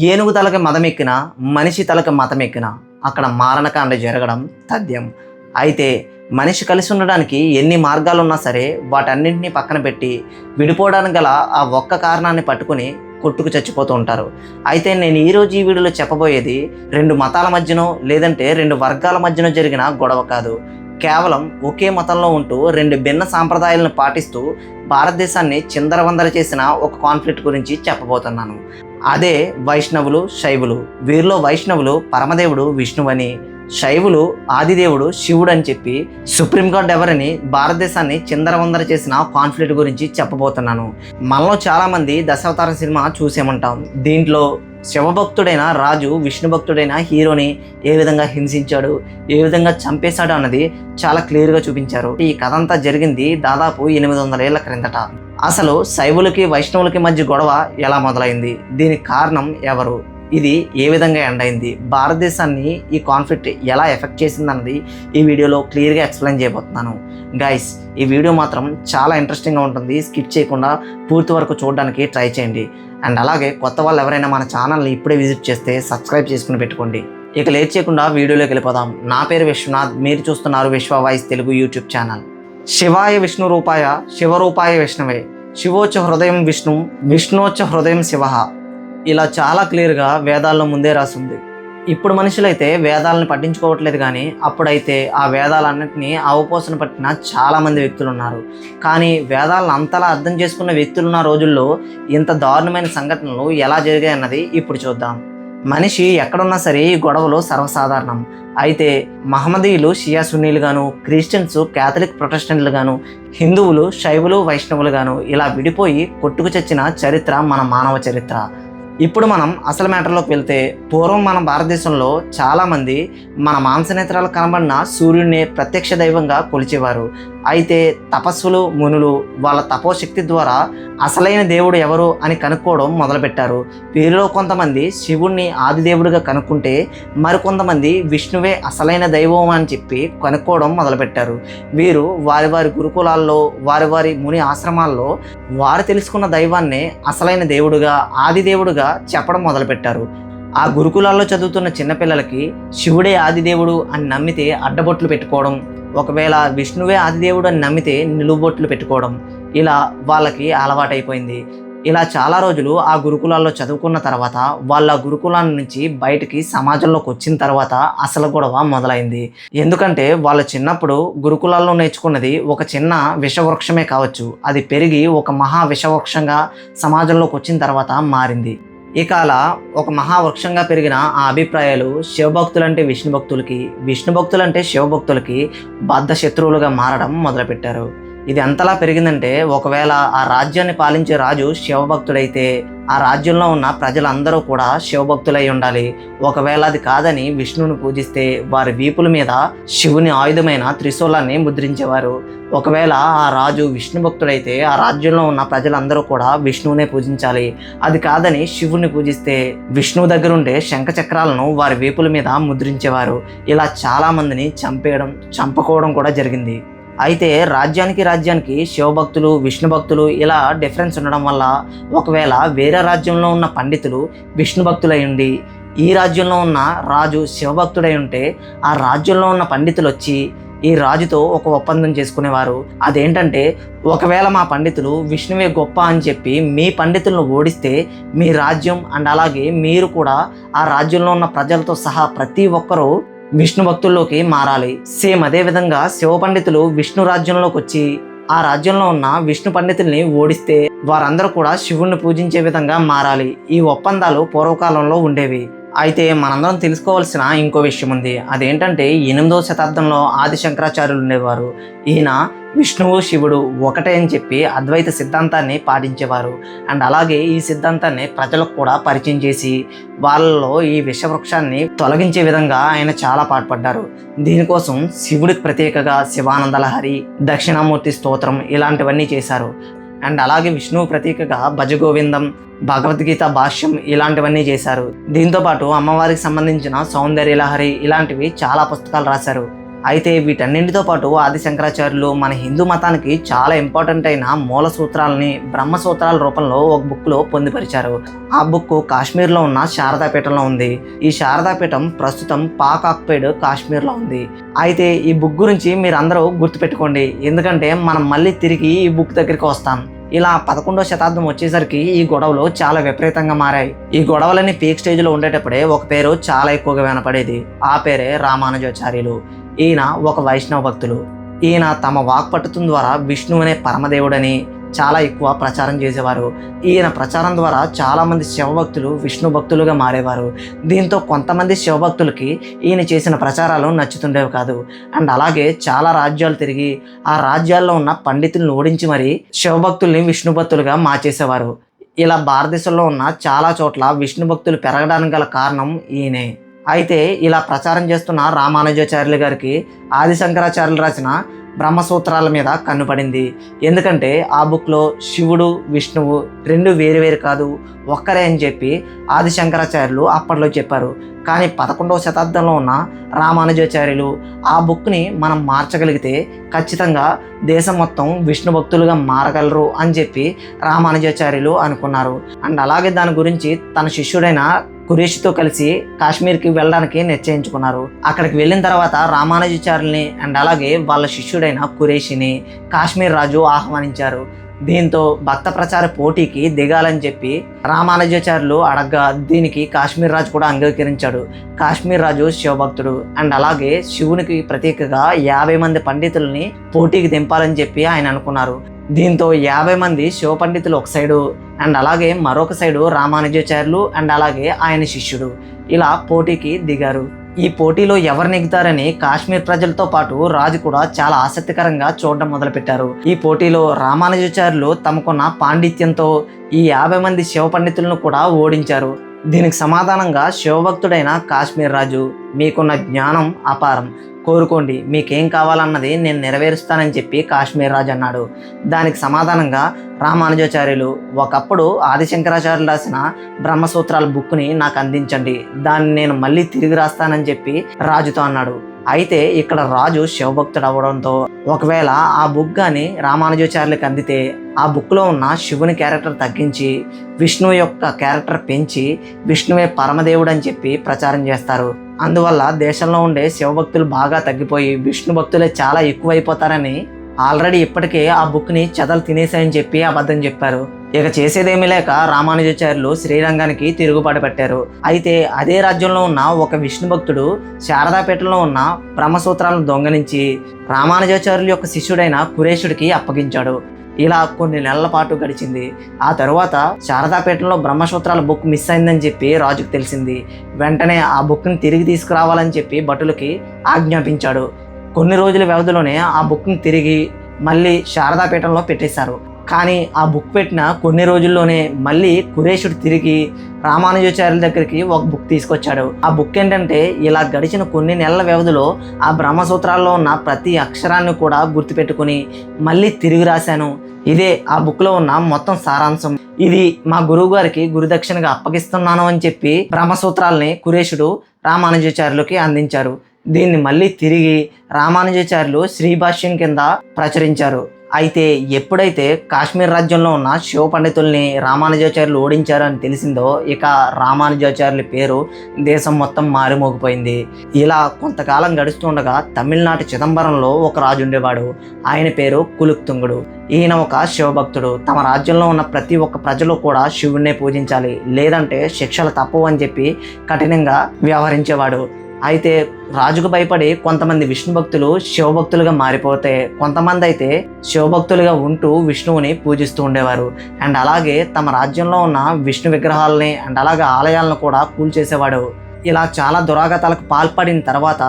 ఏనుగు తలకి మదమెక్కిన మనిషి తలకి మతమెక్కిన అక్కడ మారణకాండ జరగడం తథ్యం. అయితే మనిషి కలిసి ఉండడానికి ఎన్ని మార్గాలు ఉన్నా సరే వాటన్నింటినీ పక్కన పెట్టి విడిపోవడానికి గల ఆ ఒక్క కారణాన్ని పట్టుకుని కొట్టుకు చచ్చిపోతూ ఉంటారు. అయితే నేను ఈరోజు ఈ వీడియోలో చెప్పబోయేది రెండు మతాల మధ్యనో లేదంటే రెండు వర్గాల మధ్యనో జరిగిన గొడవ కాదు. కేవలం ఒకే మతంలో ఉంటూ రెండు భిన్న సాంప్రదాయాలను పాటిస్తూ భారతదేశాన్ని చిందరవందర చేసిన ఒక కాన్ఫ్లిక్ట్ గురించి చెప్పబోతున్నాను. అదే వైష్ణవులు శైవులు. వీరిలో వైష్ణవులు పరమదేవుడు విష్ణువని శైవులు ఆదిదేవుడు శివుడు అని చెప్పి సుప్రీంకోర్టు ఎవరని భారతదేశాన్ని చిందరవందర చేసిన కాన్ఫ్లిక్ట్ గురించి చెప్పబోతున్నాను. మనలో చాలామంది దశావతార సినిమా చూసేమంటాం. దీంట్లో శివభక్తుడైన రాజు విష్ణు భక్తుడైన హీరోని ఏ విధంగా హింసించాడు ఏ విధంగా చంపేశాడు అన్నది చాలా క్లియర్గా చూపించారు. ఈ కథ అంతా జరిగింది దాదాపు ఎనిమిది వందల ఏళ్ళ క్రిందట. అసలు శైవులకి వైష్ణవులకి మధ్య గొడవ ఎలా మొదలైంది? దీనికి కారణం ఎవరు? ఇది ఏ విధంగా ఎండ్ అయింది? భారతదేశాన్ని ఈ కాన్ఫ్లిక్ట్ ఎలా ఎఫెక్ట్ చేసిందన్నది ఈ వీడియోలో క్లియర్గా ఎక్స్ప్లెయిన్ చేయబోతున్నాను. గైస్ ఈ వీడియో మాత్రం చాలా ఇంట్రెస్టింగ్గా ఉంటుంది. స్కిప్ చేయకుండా పూర్తి వరకు చూడడానికి ట్రై చేయండి. అండ్ అలాగే కొత్త వాళ్ళు ఎవరైనా మన ఛానల్ని ఇప్పుడే విజిట్ చేస్తే సబ్స్క్రైబ్ చేసుకుని పెట్టుకోండి. ఇక లేట్ చేయకుండా వీడియోలోకి వెళ్ళిపోదాం. నా పేరు విశ్వనాథ్. మీరు చూస్తున్నారు విశ్వ వాయిస్ తెలుగు యూట్యూబ్ ఛానల్ శివాయ విష్ణు రూపాయ శివరూపాయ విష్ణవే. శివోచ హృదయం విష్ణు విష్ణోచ హృదయం శివ. ఇలా చాలా క్లియర్గా వేదాల్లో ముందే రాసింది. ఇప్పుడు మనుషులైతే వేదాలను పట్టించుకోవట్లేదు కానీ అప్పుడైతే ఆ వేదాలన్నింటినీ అవపోసన పట్టిన చాలామంది వ్యక్తులు ఉన్నారు కానీ వేదాలను అంతలా అర్థం చేసుకున్న వ్యక్తులున్న రోజుల్లో ఇంత దారుణమైన సంఘటనలు ఎలా జరిగాయన్నది ఇప్పుడు చూద్దాం. మనిషి ఎక్కడున్నా సరే ఈ గొడవలు సర్వసాధారణం. అయితే మహమ్మదీయులు షియా సున్నీలుగాను క్రిస్టియన్స్ క్యాథలిక్ ప్రొటెస్టెంట్లు గాను హిందువులు శైవులు వైష్ణవులుగాను ఇలా విడిపోయి కొట్టుకు చచ్చిన చరిత్ర మన మానవ చరిత్ర. ఇప్పుడు మనం అసలు మ్యాటర్లోకి వెళ్తే పూర్వం మన భారతదేశంలో చాలామంది మన మాంసనేత్రాలు కనబడిన సూర్యుడిని ప్రత్యక్ష దైవంగా కొలిచేవారు. అయితే తపస్సులు మునులు వాళ్ళ తపోశక్తి ద్వారా అసలైన దేవుడు ఎవరు అని కనుక్కోవడం మొదలుపెట్టారు. వీరిలో కొంతమంది శివుణ్ణి ఆదిదేవుడిగా కనుక్కుంటే మరికొంతమంది విష్ణువే అసలైన దైవం అని చెప్పి కనుక్కోవడం మొదలుపెట్టారు. వీరు వారి వారి గురుకులాల్లో వారి వారి ముని ఆశ్రమాల్లో వారు తెలుసుకున్న దైవాన్ని అసలైన దేవుడుగా ఆదిదేవుడుగా చెప్పడం మొదలుపెట్టారు. ఆ గురుకులాల్లో చదువుతున్న చిన్నపిల్లలకి శివుడే ఆదిదేవుడు అని నమ్మితే అడ్డబొట్లు పెట్టుకోవడం ఒకవేళ విష్ణువే ఆదిదేవుడు అని నమ్మితే నిలువబొట్లు పెట్టుకోవడం ఇలా వాళ్ళకి అలవాటైపోయింది. ఇలా చాలా రోజులు ఆ గురుకులాల్లో చదువుకున్న తర్వాత వాళ్ళ గురుకులాల నుంచి బయటికి సమాజంలోకి వచ్చిన తర్వాత అసలు గొడవ మొదలైంది. ఎందుకంటే వాళ్ళు చిన్నప్పుడు గురుకులాల్లో నేర్చుకున్నది ఒక చిన్న విషవృక్షమే కావచ్చు. అది పెరిగి ఒక మహా విషవృక్షంగా సమాజంలోకి వచ్చిన తర్వాత మారింది. ఇక అలా ఒక మహావృక్షంగా పెరిగిన ఆ అభిప్రాయాలు శివభక్తులంటే విష్ణు భక్తులకి విష్ణు భక్తులంటే శివభక్తులకి బద్ధ శత్రువులుగా మారడం మొదలుపెట్టారు. ఇది ఎంతలా పెరిగిందంటే ఒకవేళ ఆ రాజ్యాన్ని పాలించే రాజు శివభక్తుడైతే ఆ రాజ్యంలో ఉన్న ప్రజలందరూ కూడా శివభక్తులై ఉండాలి. ఒకవేళ అది కాదని విష్ణువుని పూజిస్తే వారి వీపుల మీద శివుని ఆయుధమైన త్రిశూలాన్ని ముద్రించేవారు. ఒకవేళ ఆ రాజు విష్ణు భక్తుడైతే ఆ రాజ్యంలో ఉన్న ప్రజలందరూ కూడా విష్ణువునే పూజించాలి. అది కాదని శివుణ్ణి పూజిస్తే విష్ణువు దగ్గర ఉండే శంఖ చక్రాలను వారి వేపుల మీద ముద్రించేవారు. ఇలా చాలా మందిని చంపేయడం చంపుకోవడం కూడా జరిగింది. అయితే రాజ్యానికి రాజ్యానికి శివభక్తులు విష్ణు భక్తులు ఇలా డిఫరెన్స్ ఉండడం వల్ల ఒకవేళ వేరే రాజ్యంలో ఉన్న పండితులు విష్ణు భక్తులై ఉండి ఈ రాజ్యంలో ఉన్న రాజు శివభక్తుడై ఉంటే ఆ రాజ్యంలో ఉన్న పండితులు వచ్చి ఈ రాజుతో ఒక ఒప్పందం చేసుకునేవారు. అదేంటంటే ఒకవేళ మా పండితులు విష్ణువే గొప్ప అని చెప్పి మీ పండితులను ఓడిస్తే మీ రాజ్యం అండ్ అలాగే మీరు కూడా ఆ రాజ్యంలో ఉన్న ప్రజలతో సహా ప్రతి ఒక్కరూ విష్ణు భక్తుల్లోకి మారాలి. సేమ్ అదే విధంగా శివ పండితులు విష్ణు రాజ్యంలోకి వచ్చి ఆ రాజ్యంలో ఉన్న విష్ణు పండితుల్ని ఓడిస్తే వారందరూ కూడా శివుణ్ణి పూజించే విధంగా మారాలి. ఈ ఒప్పందాలు పూర్వకాలంలో ఉండేవి. అయితే మనందరం తెలుసుకోవాల్సిన ఇంకో విషయం ఉంది. అదేంటంటే ఎనిమిదవ శతాబ్దంలో ఆది శంకరాచార్యులు ఉండేవారు. ఈయన విష్ణువు శివుడు ఒకటే అని చెప్పి అద్వైత సిద్ధాంతాన్ని పాటించేవారు. అండ్ అలాగే ఈ సిద్ధాంతాన్ని ప్రజలకు కూడా పరిచయం చేసి వాళ్ళలో ఈ విషవృక్షాన్ని తొలగించే విధంగా ఆయన చాలా పాటుపడ్డారు. దీనికోసం శివుడికి ప్రత్యేకగా శివానందలహరి దక్షిణామూర్తి స్తోత్రం ఇలాంటివన్నీ చేశారు. అండ్ అలాగే విష్ణువు ప్రతీకగా భజగోవిందం భగవద్గీత భాష్యం ఇలాంటివన్నీ చేశారు. దీంతో పాటు అమ్మవారికి సంబంధించిన సౌందర్య లహరి ఇలాంటివి చాలా పుస్తకాలు రాశారు. అయితే వీటన్నింటితో పాటు ఆది శంకరాచార్యులు మన హిందూ మతానికి చాలా ఇంపార్టెంట్ అయిన మూల సూత్రాలని బ్రహ్మ సూత్రాల రూపంలో ఒక బుక్లో పొందుపరిచారు. ఆ బుక్ కాశ్మీర్లో ఉన్న శారదాపీఠంలో ఉంది. ఈ శారదాపీఠం ప్రస్తుతం పాక్ ఆక్యుపైడ్ కాశ్మీర్లో ఉంది. అయితే ఈ బుక్ గురించి మీరు అందరూ గుర్తుపెట్టుకోండి. ఎందుకంటే మనం మళ్ళీ తిరిగి ఈ బుక్ దగ్గరికి వస్తాం. ఇలా పదకొండవ శతాబ్దం వచ్చేసరికి ఈ గొడవలు చాలా విపరీతంగా మారాయి. ఈ గొడవలన్నీ పీక్ స్టేజ్లో ఉండేటప్పుడే ఒక పేరు చాలా ఎక్కువగా వినపడేది. ఆ పేరే రామానుజాచార్యులు. ఈయన ఒక వైష్ణవ భక్తులు ఈయన తమ వాక్పట్టుతం ద్వారా విష్ణు అనే పరమదేవుడని చాలా ఎక్కువ ప్రచారం చేసేవారు. ఈయన ప్రచారం ద్వారా చాలామంది శివభక్తులు విష్ణు భక్తులుగా మారేవారు. దీంతో కొంతమంది శివభక్తులకి ఈయన చేసిన ప్రచారాలు నచ్చుతుండేవి కాదు. అండ్ అలాగే చాలా రాజ్యాలు తిరిగి ఆ రాజ్యాల్లో ఉన్న పండితులను ఓడించి మరీ శివభక్తుల్ని విష్ణు భక్తులుగా మార్చేసేవారు. ఇలా భారతదేశంలో ఉన్న చాలా చోట్ల విష్ణు భక్తులు పెరగడానికి గల కారణం ఈయనే. అయితే ఇలా ప్రచారం చేస్తున్న రామానుజాచార్యులు గారికి ఆది శంకరాచార్యులు రాసిన బ్రహ్మసూత్రాల మీద కన్నుపడింది ఎందుకంటే ఆ బుక్లో శివుడు విష్ణువు రెండు వేరు వేరు కాదు ఒక్కరే అని చెప్పి ఆది శంకరాచార్యులు అప్పట్లో చెప్పారు. కానీ పదకొండవ శతాబ్దంలో ఉన్న రామానుజాచార్యులు ఆ బుక్ని మనం మార్చగలిగితే ఖచ్చితంగా దేశం మొత్తం విష్ణు భక్తులుగా మారగలరు అని చెప్పి రామానుజాచార్యులు అనుకున్నారు. అండ్ అలాగే దాని గురించి తన శిష్యుడైన కురేషితో కలిసి కాశ్మీర్కి వెళ్ళడానికి నిశ్చయించుకున్నారు. అక్కడికి వెళ్ళిన తర్వాత రామానుజాచార్యుల్ని అండ్ అలాగే వాళ్ళ శిష్యుడైన కురేషిని కాశ్మీర్ రాజు ఆహ్వానించారు. దీంతో భక్త ప్రచార పోటీకి దిగాలని చెప్పి రామానుజాచార్యులు అడగ్గా దీనికి కాశ్మీర్ రాజు కూడా అంగీకరించాడు. కాశ్మీర్ రాజు శివభక్తుడు అండ్ అలాగే శివునికి ప్రతీకగా యాభై మంది పండితుల్ని పోటీకి దింపాలని చెప్పి ఆయన అనుకున్నారు. దీంతో యాభై మంది శివ పండితులు ఒక సైడు అండ్ అలాగే మరొక సైడు రామానుజాచార్యులు అండ్ అలాగే ఆయన శిష్యుడు ఇలా పోటీకి దిగారు. ఈ పోటీలో ఎవరు నెగ్గుతారని కాశ్మీర్ ప్రజలతో పాటు రాజు కూడా చాలా ఆసక్తికరంగా చూడడం మొదలుపెట్టారు. ఈ పోటీలో రామానుజాచార్యులు తమకున్న పాండిత్యంతో ఈ యాభై మంది శివ పండితులను కూడా ఓడించారు. దీనికి సమాధానంగా శివభక్తుడైన కాశ్మీర్ రాజు మీకున్న జ్ఞానం అపారం. కోరుకోండి. మీకేం కావాలన్నది నేను నెరవేరుస్తానని చెప్పి కాశ్మీర్ రాజు అన్నాడు. దానికి సమాధానంగా రామానుజాచార్యులు ఒకప్పుడు ఆదిశంకరాచార్యులు రాసిన బ్రహ్మసూత్రాల బుక్ని నాకు అందించండి. దాన్ని నేను మళ్ళీ తిరిగి రాస్తానని చెప్పి రాజుతో అన్నాడు. అయితే ఇక్కడ రాజు శివభక్తుడు అవ్వడంతో ఒకవేళ ఆ బుక్ కానీ రామానుజాచార్యులకు అందితే ఆ బుక్లో ఉన్న శివుని క్యారెక్టర్ తగ్గించి విష్ణువు యొక్క క్యారెక్టర్ పెంచి విష్ణువే పరమదేవుడు అని చెప్పి ప్రచారం చేస్తారు. అందువల్ల దేశంలో ఉండే శివభక్తులు బాగా తగ్గిపోయి విష్ణు భక్తులే చాలా ఎక్కువైపోతారని ఆల్రెడీ ఇప్పటికే ఆ బుక్ని చెదలు తినేశాయని చెప్పి అబద్ధం చెప్పారు. ఇక చేసేదేమీ లేక రామానుజాచార్యులు శ్రీరంగానికి తిరుగుబాటు పెట్టారు. అయితే అదే రాజ్యంలో ఉన్న ఒక విష్ణు భక్తుడు శారదాపేటలో ఉన్న బ్రహ్మసూత్రాలను దొంగలించి రామానుజాచార్యుల యొక్క శిష్యుడైన కురేషుడికి అప్పగించాడు. ఇలా కొన్ని నెలల పాటు గడిచింది. ఆ తరువాత శారదాపేటలో బ్రహ్మసూత్రాల బుక్ మిస్ అయిందని చెప్పి రాజుకు తెలిసింది. వెంటనే ఆ బుక్ని తిరిగి తీసుకురావాలని చెప్పి భటులకి ఆజ్ఞాపించాడు. కొన్ని రోజుల వ్యవధిలోనే ఆ బుక్ని తిరిగి మళ్ళీ శారదాపీఠంలో పెట్టేశారు. కానీ ఆ బుక్ పెట్టిన కొన్ని రోజుల్లోనే మళ్ళీ కురేషుడు తిరిగి రామానుజాచార్యుల దగ్గరికి ఒక బుక్ తీసుకొచ్చాడు. ఆ బుక్ ఏంటంటే ఇలా గడిచిన కొన్ని నెలల వ్యవధిలో ఆ బ్రహ్మసూత్రాల్లో ఉన్న ప్రతి అక్షరాన్ని కూడా గుర్తుపెట్టుకుని మళ్ళీ తిరిగి రాశాను. ఇదే ఆ బుక్లో ఉన్న మొత్తం సారాంశం. ఇది మా గురువు గారికి గురుదక్షిణగా అప్పగిస్తున్నాను అని చెప్పి బ్రహ్మసూత్రాల్ని కురేషుడు రామానుజాచార్యులకి అందించారు. దీన్ని మళ్ళీ తిరిగి రామానుజాచార్యులు శ్రీభాష్యం కింద ప్రచురించారు. అయితే ఎప్పుడైతే కాశ్మీర్ రాజ్యంలో ఉన్న శివ పండితుల్ని రామానుజాచార్యులు ఓడించారు అని తెలిసిందో ఇక రామానుజాచార్యుల పేరు దేశం మొత్తం మారిమోగిపోయింది. ఇలా కొంతకాలం గడుస్తుండగా తమిళనాటి చిదంబరంలో ఒక రాజు ఉండేవాడు. ఆయన పేరు కులుక్తుంగుడు. ఈయన ఒక శివభక్తుడు. తమ రాజ్యంలో ఉన్న ప్రతి ఒక్క ప్రజలు కూడా శివుణ్ణే పూజించాలి. లేదంటే శిక్షలు తప్పవు అని చెప్పి కఠినంగా వ్యవహరించేవాడు. అయితే రాజుకు భయపడి కొంతమంది విష్ణు భక్తులు శివభక్తులుగా మారిపోతే కొంతమంది అయితే శివభక్తులుగా ఉంటూ విష్ణువుని పూజిస్తూ ఉండేవారు. అండ్ అలాగే తమ రాజ్యంలో ఉన్న విష్ణు విగ్రహాలని అండ్ అలాగే ఆలయాలను కూడా కూల్చేసేవాడు. ఇలా చాలా దురాగతాలకు పాల్పడిన తర్వాత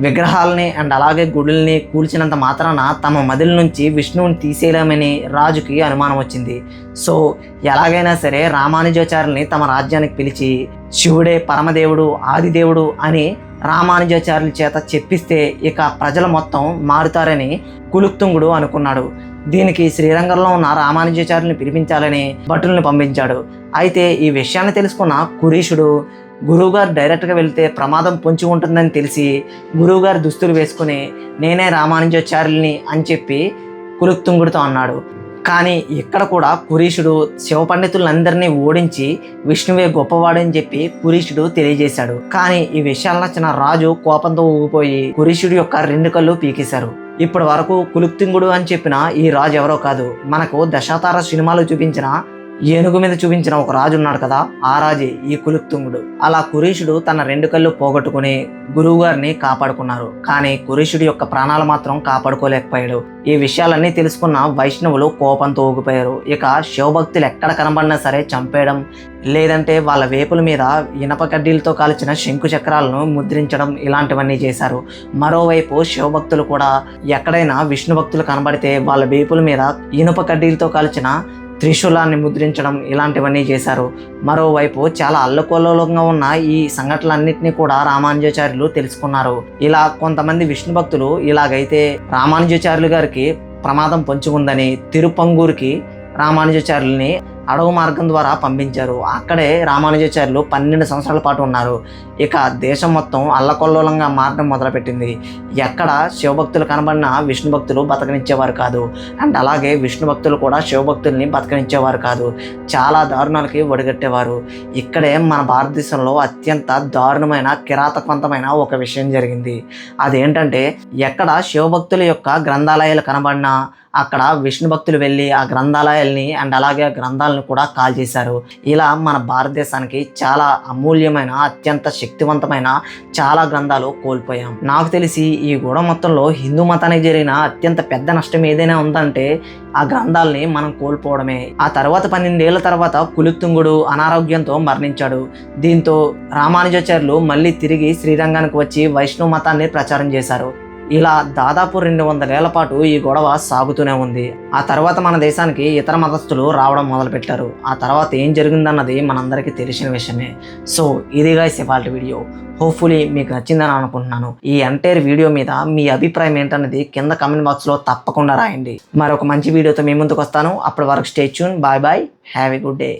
విగ్రహాలని అండ్ అలాగే గుడుల్ని కూల్చినంత మాత్రాన తమ మదిల నుంచి విష్ణువుని తీసేయలేమని రాజుకి అనుమానం వచ్చింది. సో ఎలాగైనా సరే రామానుజాచార్యుల్ని తమ రాజ్యానికి పిలిచి శివుడే పరమదేవుడు ఆదిదేవుడు అని రామానుజాచార్యుల చేత చెప్పిస్తే ఇక ప్రజలు మొత్తం మారుతారని కులుక్తుంగుడు అనుకున్నాడు. దీనికి శ్రీరంగంలో ఉన్న రామానుజాచార్యుని పిలిపించాలని భటుల్ని పంపించాడు. అయితే ఈ విషయాన్ని తెలుసుకున్న కురీషుడు గురువుగారు డైరెక్ట్గా వెళ్తే ప్రమాదం పొంచి ఉంటుందని తెలిసి గురువుగారు దుస్తులు వేసుకుని నేనే రామానుజాచార్యుల్ని అని చెప్పి కులుక్తుంగుడితో అన్నాడు. కానీ ఇక్కడ కూడా కురీషుడు శివపండితులందరినీ ఓడించి విష్ణువే గొప్పవాడని చెప్పి కురీషుడు తెలియజేశాడు. కానీ ఈ విషయాలను నచ్చిన రాజు కోపంతో ఊగిపోయి కురీషుడు యొక్క రెండు కళ్ళు పీకేశారు. ఇప్పటి వరకు కులుక్తింగుడు అని చెప్పిన ఈ రాజు ఎవరో కాదు. మనకు దశాతార సినిమాలు చూపించిన ఏనుగు మీద చూపించిన ఒక రాజు ఉన్నాడు కదా ఆ రాజే ఈ కులుప్తుంగుడు. అలా కురీషుడు తన రెండు కళ్ళు పోగొట్టుకుని గురువు గారిని కాపాడుకున్నారు. కానీ కురీషుడి యొక్క ప్రాణాలు మాత్రం కాపాడుకోలేకపోయాడు. ఈ విషయాలన్నీ తెలుసుకున్న వైష్ణవులు కోపంతో ఊగిపోయారు. ఇక శివభక్తులు ఎక్కడ కనబడినా సరే చంపేయడం లేదంటే వాళ్ళ వేపుల మీద ఇనప కడ్డీలతో కాల్చిన శంకు చక్రాలను ముద్రించడం ఇలాంటివన్నీ చేశారు. మరోవైపు శివభక్తులు కూడా ఎక్కడైనా విష్ణు భక్తులు కనబడితే వాళ్ళ వేపుల మీద ఇనుప కడ్డీలతో కాల్చిన త్రిశూలాన్ని ముద్రించడం ఇలాంటివన్నీ చేశారు. మరోవైపు చాలా అల్లకొల్లోలంగా ఉన్న ఈ సంఘటనలన్నింటినీ కూడా రామానుజాచార్యులు తెలుసుకున్నారు. ఇలా కొంతమంది విష్ణు భక్తులు ఇలాగైతే రామానుజాచార్యులు గారికి ప్రమాదం పొంచి ఉందని తిరుపంగూరికి రామానుజాచార్యుల్ని అడవు మార్గం ద్వారా పంపించారు. అక్కడే రామానుజాచార్యులు పన్నెండు సంవత్సరాల పాటు ఉన్నారు. ఇక దేశం మొత్తం అల్లకొల్లోలంగా మారడం మొదలుపెట్టింది. ఎక్కడ శివభక్తులు కనబడిన విష్ణు భక్తులు బతకనిచ్చేవారు కాదు. అండ్ అలాగే విష్ణు భక్తులు కూడా శివభక్తుల్ని బతకనిచ్చేవారు కాదు. చాలా దారుణాలకి ఒడిగట్టేవారు. ఇక్కడే మన భారతదేశంలో అత్యంత దారుణమైన కిరాతకవంతమైన ఒక విషయం జరిగింది. అదేంటంటే ఎక్కడ శివభక్తుల యొక్క గ్రంథాలయాలు కనబడినా అక్కడ విష్ణు భక్తులు వెళ్ళి ఆ గ్రంథాలయాల్ని అండ్ అలాగే ఆ గ్రంథాలను కూడా కాల్ చేశారు ఇలా మన భారతదేశానికి చాలా అమూల్యమైన అత్యంత శక్తివంతమైన చాలా గ్రంథాలు కోల్పోయాం. నాకు తెలిసి ఈ గూడ మొత్తంలో హిందూ మతానికి జరిగిన అత్యంత పెద్ద నష్టం ఏదైనా ఉందంటే ఆ గ్రంథాలని మనం కోల్పోవడమే. ఆ తర్వాత పన్నెండేళ్ళ తర్వాత కులుత్తుంగుడు అనారోగ్యంతో మరణించాడు. దీంతో రామానుజాచార్యులు మళ్ళీ తిరిగి శ్రీరంగానికి వచ్చి వైష్ణవ మతాన్ని ప్రచారం చేశారు. ఇలా దాదాపు రెండు వందలేళ్ళ పాటు ఈ గొడవ సాగుతూనే ఉంది. ఆ తర్వాత మన దేశానికి ఇతర మతస్థులు రావడం మొదలుపెట్టారు. ఆ తర్వాత ఏం జరిగిందన్నది మనందరికీ తెలిసిన విషయమే. సో ఇది గైస్ ఇవాళ వీడియో. హోప్ఫుల్లీ మీకు నచ్చిందని అనుకుంటున్నాను. ఈ ఎంటైర్ వీడియో మీద మీ అభిప్రాయం ఏంటన్నది కింద కమెంట్ బాక్స్లో తప్పకుండా రాయండి. మరొక మంచి వీడియోతో మీ ముందుకు వస్తాను. అప్పటి వరకు stay tuned bye bye have a good day